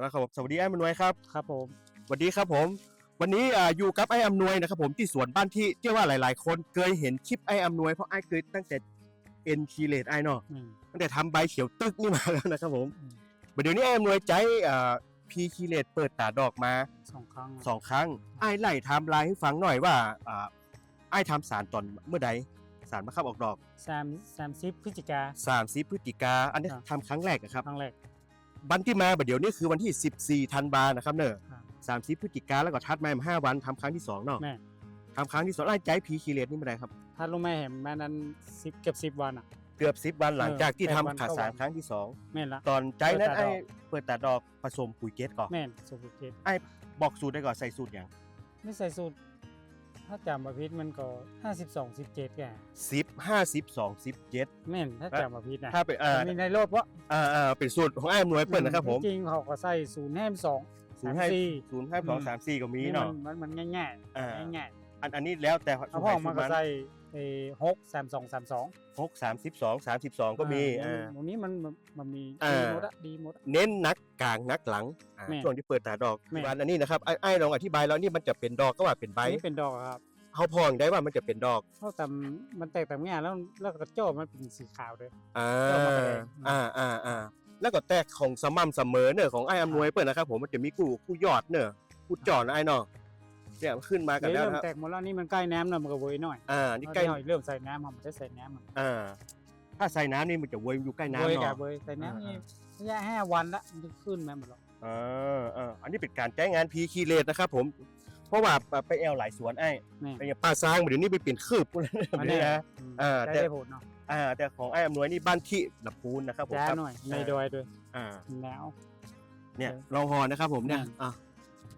แล้วครับผมสวัสดีไอ้อำนวยครับครับผมสวัสดีครับผม วันนี้อ่าอยู่กับไอ้อำนวยนะครับผมที่สวนบ้านที่เชื่อว่าหลาย ๆ คนเคยเห็นคลิปไอ้อำนวยเพราะไอ้เคยตั้งแต่เอ็นคีเลตไอ้เนาะอืมตั้งแต่ทำใบเขียวตึกนี่มาแล้วนะครับผมอืมเดี๋ยวนี้ไอ้อำนวยใจอ่าพีคีเลตเปิดตาดอกมาสองครั้งสองครั้งไอ้ไล่ไทม์ไลน์ให้ฟังหน่อยว่าอ่าไอ้ทำสารตอนเมื่อใดสารมะขับออกดอกสามสามสิบพฤศจิกา30พฤศจิกาอันนี้ครับ ทำครั้งแรกอะครับ ครั้งแรก วันที่มาบัดเดี๋ยวนี้คือวันที่ 14ธันวานะครับเนอะครับ สามสิบพฤศจิกาแล้วก็ทัดมาห้าวันทำครั้งที่สองเนาะแม่ทำครั้งที่สองไอ้ใจพีคีเลตนี่ไม่ได้ครับ ถ้าลุงแม่เห็นแม่นั้นสิบเกือบสิบวันอะ เกือบสิบวันหลังจากที่เออทำแปดวันขาดเก้าสารวัน ครั้งที่สองแม่นละ ตอนใจนั้นเปิดตาดไอ้อกเปิดตาดอกผสมปุ๋ยเกสก่อนแม่นสุภเกตบอกสูตรได้ก่อนใส่สูตรอย่างไม่ใส่สูตร ถ้าจำมาพิษมันก็ห้าสิบสองสิบเจ็ดแกสิบห้าสิบสองสิบเจ็ดแม่นถ้าจำมาพิษนะถ้าเป็นเอ่อมีในโลกวะเอ่อเอ่อเป็นสูตรของไอ้อำนวยเปิดนะครับผมจริงๆเขาก็ใส่ศูนย์แห้มสองศูนสามย์ให้สี่ศูนย์ให้สองสามสี่ก็มีนี่มัเนาะมันมันง่ายอ่าๆง่ายอันอันนี้แล้วแต่ๆเอาพ่อมาก็ใส่ เอหกสามสองสามสองหกสามสิบสองสามสิบสองก็มีอ่าอ่าตรงนี้มันมันมันมีอ่าดีหมดอะดีหมดอะเน้นนักกลางนักหลังอ่าแม่ช่วงที่เปิดตาดอกแม่วันอันนี้นะครับไอ้ไอ้ลองอธิบายแล้วนี่มันจะเป็นดอกก็ว่าเป็นใบอันนี้เป็นดอกครับเขาพองได้ว่ามันจะเป็นดอกเพราะแต่มันแตกต่างงานแล้วแล้วกระโจ้มันเป็นสีขาวด้วยอ่าเจ้ามาแสดงอ่าอ่าอ่าแล้วก็แตกของสม่ำเสมอเนอะของไอ้อำนวยเปิดนะครับผมมันจะมีกู้กู้ยอดเนอะกู้จอดนะไอ้เนาะ เนี่ยขึ้นมากันเดี๋ยวแล้วเริ่มนะครับแตกหมดแล้วนี่มันใกล้น้ำแล้วมันก็เวยหน่อยอ่านี่ใกล้เอาเดี๋ยวเริ่มใส่น้ำมันจะใส่น้ำมันอ่าถ้าใส่น้ำนี่มันจะเวยอยู่ใกล้น้ำเวยกับเนาะเวยใส่น้ำนี่อ่าระยะห้าวันละมันจะขึ้นมาหมดแล้วอ่าอ่าอันนี้เป็นการใช้งานพีคีเลตนะครับผมเพราะว่าไปแอลหลายสวนไอ้นี่ไปอย่างป้าซางเดี๋ยวนี้ไปเปลี่ยนคืบกูเลยอันนี่นี้นะอืมอ่าได้แต่ได้ผลเนาะอ่า แต่ของไอ้อำนวยนี่บ้านที่ลำพูนนะครับผมจ้าครับหน่อยในอ่าดอยด้วยอ่าหนาวเนี่ยเราหอนะครับผมเนี่ยอืมอ่าผ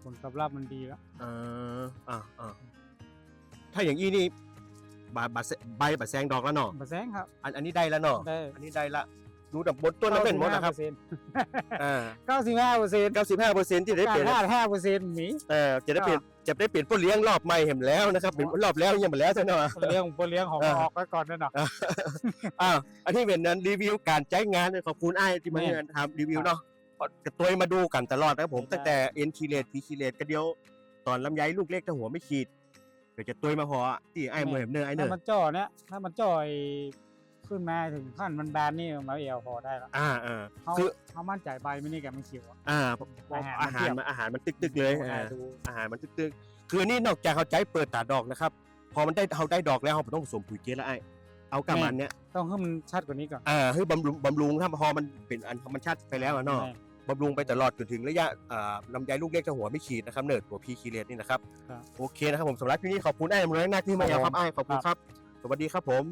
ลตอบรับมันดีแล้วอ่าอ่าอ่าถ้าอย่างนี้นี่บาบาแซใบบาแซงดอกแล้วเนาะมาแซงครับ อันอันนี้ได้แล้วเนาะได้อันนี้ได้ละดูดับบนต้นน้ำเป็นหมดนะครับอ่าเก้าสิบห้าเปอร์เซ็นต์เก้าสิบห้าเปอร์เซ็นต์ที่ได้กาเปลี่ยนรห้าห้าเปอร์เซ็นต์หมีเออจะได้เปลี่ยนจะได้เปลี่ยนผู้เลี้ยงรอบใหม่เห็นแล้วนะครับเป็นรอบแล้วยังไม่แล้วใช่ไหมเลี้ยงเลี้ยงของอ่าออกไว้ก่อนด้วยเนาะอ้าวอันนี้เป็นนั้นรีวิวการใช้งานขอบคุณไอ้ายที่มาแม่ทำรีวิวเนาะ กระตัวมาดูกันตลอดนะครับผมได้ตั้งแต่เอ็นคีเลตพีคีเลตก็เดียวตอนลำไยลูกเล็กถ้าหัวไม่ขีดเดี๋ยวจะตัวมาพอที่ไอ้ายเมื่อเห็นเนอไอ้เนถ้าอมันจ่อเนี่ยถ้ามันจ่อยขึ้นมาถึงขั้นมันบานนี่มาเอวพอได้แล้วอ่าอ่าเขาคือเขามั่นใจใบไม่นี่แกมันเขียวอะ อ่าอาหารอาหารเทียบมันอาหารมันตึกๆเลยได้อ่า ดูอาหารมันตึกๆคือนี่นอกจากเขาใจเปิดตาดอกนะครับ พอมันได้เขาได้ดอกแล้วเขาต้องผสมปุ๋ยเกสแล้วไอ้เอากำมันเนี้ยต้องให้มันชัดกว่านี้ก่อนอ่าให้บำรุงบำรุงถ้าพอมันเป็นอันมันชัดไปแล้วอะเนาะแม่ บำรุงไปตลอดจนถึงระยะอ่าลำไยลูกเล็กถ้าหัวไม่ขีดนะครับเนิร์ดตัวพีคีเลตนี่นะครับครับ โอเคนะครับผมสำหรับที่นี่ขอบคุณไอ้อำนวยนักที่มาครับเอาครับไอ้ขอบคุณครับครับ สวัสดีครับผม